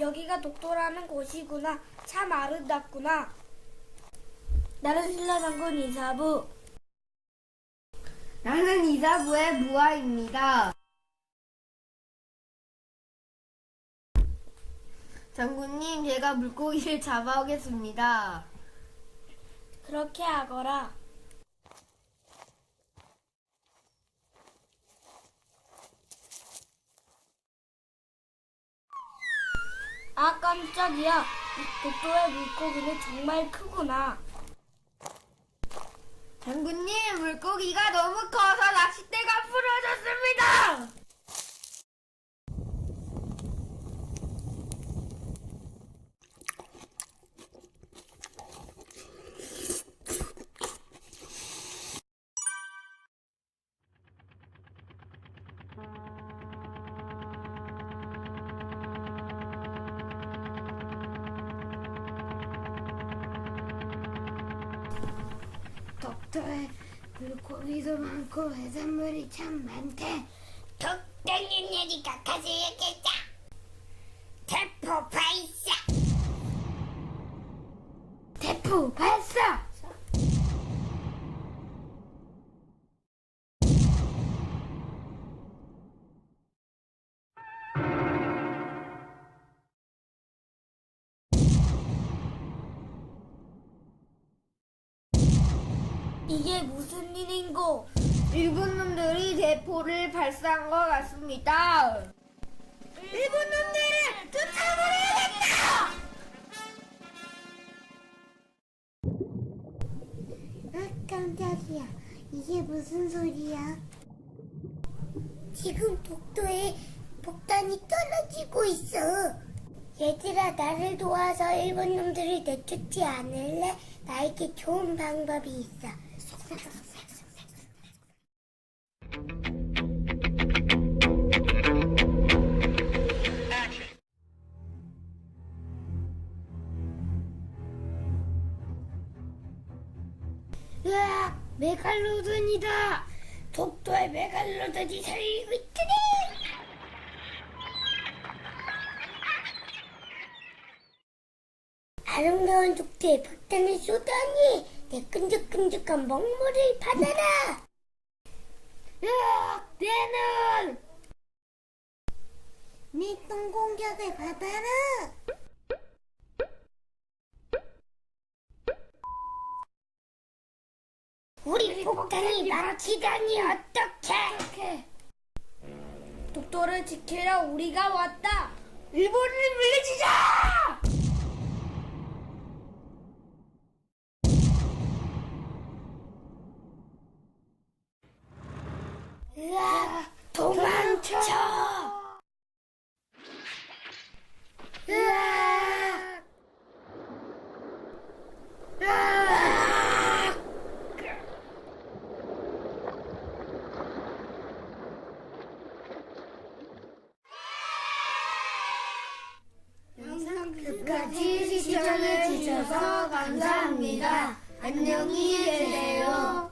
여기가 독도라는 곳이구나. 참 아름답구나. 나는 신라장군 이사부. 나는 이사부의 무아입니다. 장군님, 제가 물고기를 잡아오겠습니다. 그렇게 하거라. 아 깜짝이야. 이 독도의 물고기는 정말 크구나. 장군님, 물고기가 너무 커서 낚싯대가 부러졌습니다! 독도에 물고기도 많고 해산물이 참 많대. 독도는 얘기가 가져야겠다. 대포 발사. 대포 발사! 이게 무슨 일인고? 일본 놈들이 대포를 발사한 것 같습니다. 일본 놈들을 쫓아버려야겠다! 아 깜짝이야. 이게 무슨 소리야? 지금 독도에 폭탄이 떨어지고 있어. 얘들아 나를 도와서 일본 놈들을 내쫓지 않을래? 나에게 좋은 방법이 있어. 으악! 메갈로돈이다! 독도의 메갈로돈이 살리고 있더니! 아름다운 독도에 폭탄을 쏘다니 내 끈적끈적한 먹물을 받아라. 으악! 내 눈! 네 똥 공격을 받아라. 우리 폭탄이 막히다니 어떡해. 독도를 지키려 우리가 왔다! 일본을 물리치자! 으악, 도망쳐! 으악. 영상 끝까지 시청해 주셔서 감사합니다. 안녕히 계세요.